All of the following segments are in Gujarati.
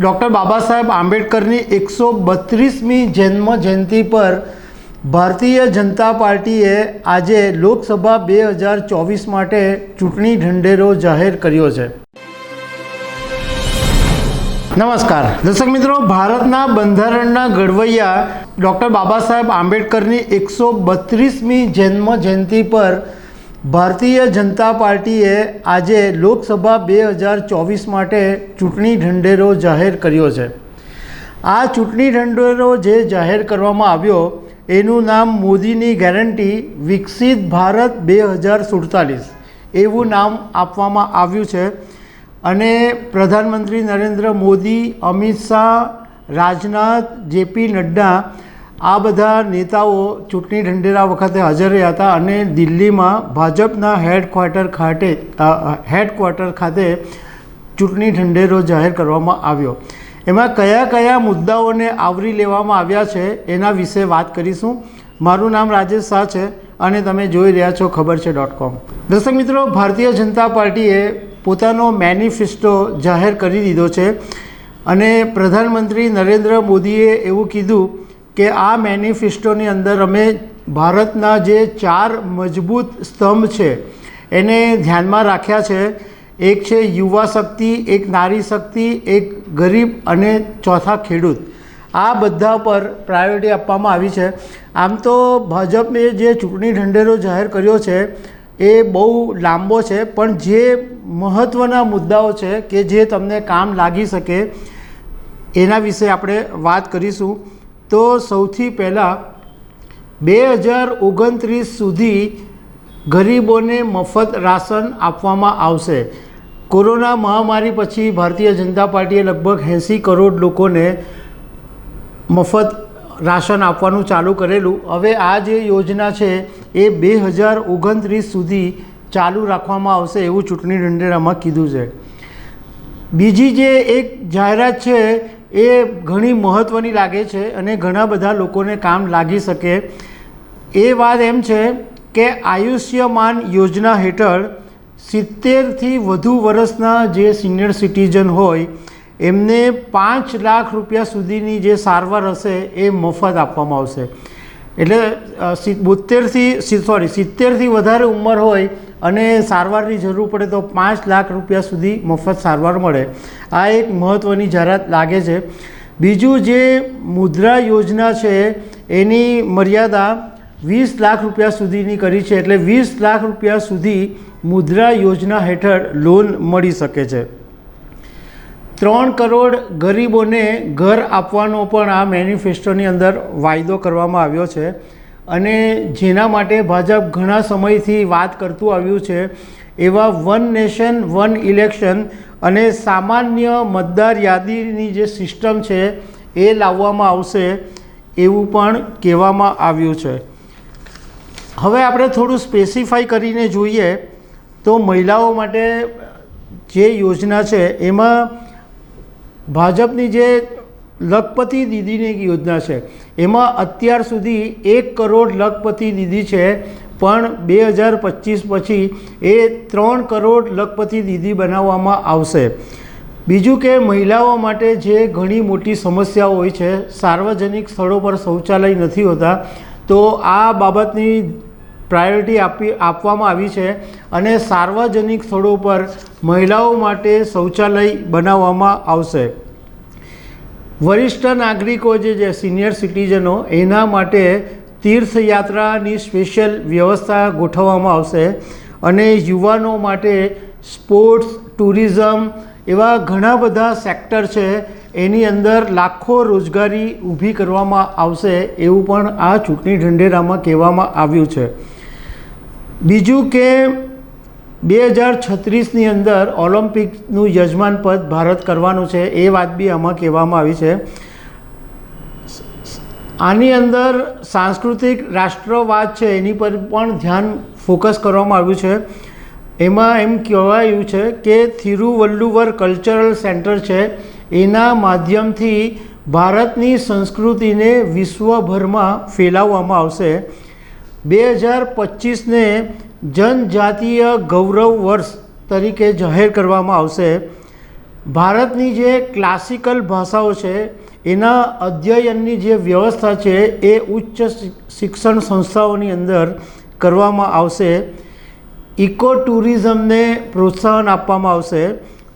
ડૉક્ટર બાબા સાહેબ આંબેડકરની એકસો બત્રીસમી જન્મ જયંતિ પર ભારતીય જનતા પાર્ટીએ આજે લોકસભા બે હજાર ચોવીસ માટે ચૂંટણી ઢંઢેરો જાહેર કર્યો છે. નમસ્કાર. દર્શક મિત્રો, ભારતના બંધારણના ઘડવૈયા ડૉક્ટર બાબા સાહેબ આંબેડકરની એકસો બત્રીસમી જન્મ જયંતિ પર ભારતીય જનતા પાર્ટીએ આજે લોકસભા બે હજાર ચોવીસ માટે ચૂંટણી ઢંઢેરો જાહેર કર્યો છે. આ ચૂંટણી ઢંઢેરો જે જાહેર કરવામાં આવ્યો, એનું નામ મોદીની ગેરંટી વિકસિત ભારત બે હજાર સુડતાલીસ એવું નામ આપવામાં આવ્યું છે. અને પ્રધાનમંત્રી નરેન્દ્ર મોદી, અમિત શાહ, રાજનાથ જેપી નડ્ડા આ બધા નેતાઓ ચૂંટણી ઢંઢેરા વખતે હાજર રહ્યા હતા અને દિલ્હીમાં ભાજપના હેડક્વાર્ટર ખાતે હેડક્વાર્ટર ખાતે ચૂંટણી ઢંઢેરો જાહેર કરવામાં આવ્યો. એમાં કયા કયા મુદ્દાઓને આવરી લેવામાં આવ્યા છે એના વિશે વાત કરીશું. મારું નામ રાજેશ શાહ છે અને તમે જોઈ રહ્યા છો ખબર છે ડોટ કોમ. દર્શક મિત્રો, ભારતીય જનતા પાર્ટીએ પોતાનો મેનિફેસ્ટો જાહેર કરી દીધો છે અને પ્રધાનમંત્રી નરેન્દ્ર મોદીએ એવું કીધું કે આ મેનિફેસ્ટોની અંદર અમે ભારતના જે ચાર મજબૂત સ્તંભ છે, એને ધ્યાનમાં રાખ્યા છે. એક છે યુવા શક્તિ, એક નારી શક્તિ, એક ગરીબ અને ચોથા ખેડૂત. આ બધા પર પ્રાયોરિટી આપવામાં આવી છે. આમ તો ભાજપે જે ચૂંટણી ઢંઢેરો જાહેર કર્યો છે, એ બહુ લાંબો છે, પણ જે મહત્ત્વના મુદ્દાઓ છે કે જે તમને કામ લાગી શકે, એના વિશે આપણે વાત કરીશું. તો સૌથી પહેલાં બે હજાર ઓગણત્રીસ સુધી ગરીબોને મફત રાશન આપવામાં આવશે. કોરોના મહામારી પછી ભારતીય જનતા પાર્ટીએ લગભગ એંસી કરોડ લોકોને મફત રાશન આપવાનું ચાલુ કરેલું. હવે આ જે યોજના છે એ બે હજાર ઓગણત્રીસ સુધી ચાલુ રાખવામાં આવશે એવું ચૂંટણી ઢંઢેરામાં કીધું છે. બીજી જે એક જાહેરાત છે એ ઘણી મહત્ત્વની લાગે છે અને ઘણા બધા લોકોને કામ લાગી શકે. એ વાત એમ છે કે આયુષ્યમાન યોજના હેઠળ સિત્તેરથી વધુ વર્ષના જે સિનિયર સિટીઝન હોય, એમને પાંચ લાખ રૂપિયા સુધીની જે સારવાર હશે એ મફત આપવામાં આવશે. એટલે બોતેરથી સોરી સિત્તેરથી વધારે ઉંમર હોય અને સારવારની જરૂર પડે તો પાંચ લાખ રૂપિયા સુધી મફત સારવાર મળે. આ એક મહત્ત્વની જાહેરાત લાગે છે. બીજું જે મુદ્રા યોજના છે, એની મર્યાદા વીસ લાખ રૂપિયા સુધીની કરી છે, એટલે વીસ લાખ રૂપિયા સુધી મુદ્રા યોજના હેઠળ લોન મળી શકે છે. ત્રણ કરોડ ગરીબોને ઘર આપવાનો પણ આ મેનિફેસ્ટોની અંદર વાયદો કરવામાં આવ્યો છે. અને જેના માટે ભાજપ ઘણા સમયથી વાત કરતું આવ્યું છે, એવા વન નેશન વન ઇલેક્શન અને સામાન્ય મતદાર યાદીની જે સિસ્ટમ છે, એ લાવવામાં આવશે એવું પણ કહેવામાં આવ્યું છે. હવે આપણે થોડું સ્પેસિફાઈ કરીને જોઈએ તો મહિલાઓ માટે જે યોજના છે, એમાં ભાજપની જે લખપતિ દીદીની એક યોજના છે. એમાં અત્યાર સુધી એક કરોડ લખપતિ દીદી છે, પણ બે હજાર પચીસ પછી એ ત્રણ કરોડ લખપતિ દીદી બનાવવામાં આવશે. બીજું કે મહિલાઓ માટે જે ઘણી મોટી સમસ્યાઓ હોય છે, સાર્વજનિક સ્થળો પર શૌચાલય નથી હોતા, તો આ બાબતની પ્રાયોરિટી આપી, આપવામાં આવી છે અને સાર્વજનિક સ્થળો પર મહિલાઓ માટે શૌચાલય બનાવવામાં આવશે. વરિષ્ઠ નાગરિકો જે છે સિનિયર સિટીઝનો, એના માટે તીર્થયાત્રાની સ્પેશિયલ વ્યવસ્થા ગોઠવવામાં આવશે અને યુવાનો માટે સ્પોર્ટ્સ, ટુરિઝમ એવા ઘણા બધા સેક્ટર છે, એની અંદર લાખો રોજગારી ઊભી કરવામાં આવશે એવું પણ આ ચૂંટણી ઢંઢેરામાં કહેવામાં આવ્યું છે. બીજું કે બે હજાર છત્રીસની અંદર ઓલિમ્પિકનું યજમાન પદ ભારત કરવાનું છે, એ વાત બી આમાં કહેવામાં આવી છે. આની અંદર સાંસ્કૃતિક રાષ્ટ્રવાદ છે, એની પર પણ ધ્યાન ફોકસ કરવામાં આવ્યું છે. એમાં એમ કહેવાયું છે કે થિરુવલ્લુવર કલ્ચરલ સેન્ટર છે, એના માધ્યમથી ભારતની સંસ્કૃતિને વિશ્વભરમાં ફેલાવવામાં આવશે. બે હજાર પચીસને જનજાતીય ગૌરવ વર્ષ તરીકે જાહેર કરવામાં આવશે. ભારતની જે ક્લાસિકલ ભાષાઓ છે, એના અધ્યયનની જે વ્યવસ્થા છે, એ ઉચ્ચ શિક્ષણ સંસ્થાઓની અંદર કરવામાં આવશે. ઇકો ટુરિઝમને પ્રોત્સાહન આપવામાં આવશે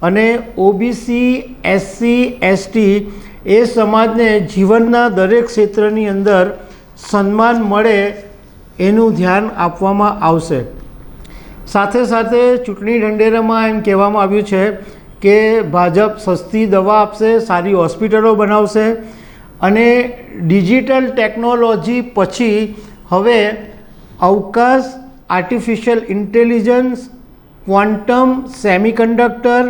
અને ઓબીસી, એસસી, એસટી એ સમાજને જીવનના દરેક ક્ષેત્રની અંદર સન્માન મળે એનું ધ્યાન આપવામાં આવશે. સાથે સાથે ચૂંટણી ઢંઢેરામાં એમ કહેવામાં આવ્યું છે કે ભાજપ સસ્તી દવા આપશે, સારી હોસ્પિટલો બનાવશે અને ડિજિટલ ટેકનોલોજી પછી હવે અવકાશ artificial intelligence quantum semiconductor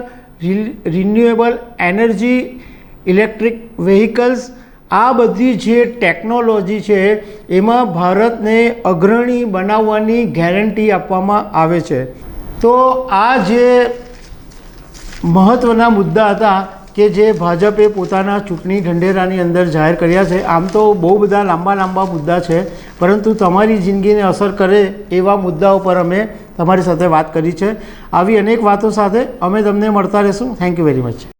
renewable energy electric vehicles આ બધી જે ટેકનોલોજી છે, એમાં ભારતને અગ્રણી બનાવવાની ગેરંટી આપવામાં આવે છે. તો આ જે મહત્ત્વના મુદ્દા હતા કે જે ભાજપે પોતાના ચૂંટણી ઢંઢેરાની અંદર જાહેર કર્યા છે, આમ તો બહુ બધા લાંબા લાંબા મુદ્દા છે, પરંતુ તમારી જિંદગીને અસર કરે એવા મુદ્દાઓ પર અમે તમારી સાથે વાત કરી છે. આવી અનેક વાતો સાથે અમે તમને મળતા રહેશું. Thank you very much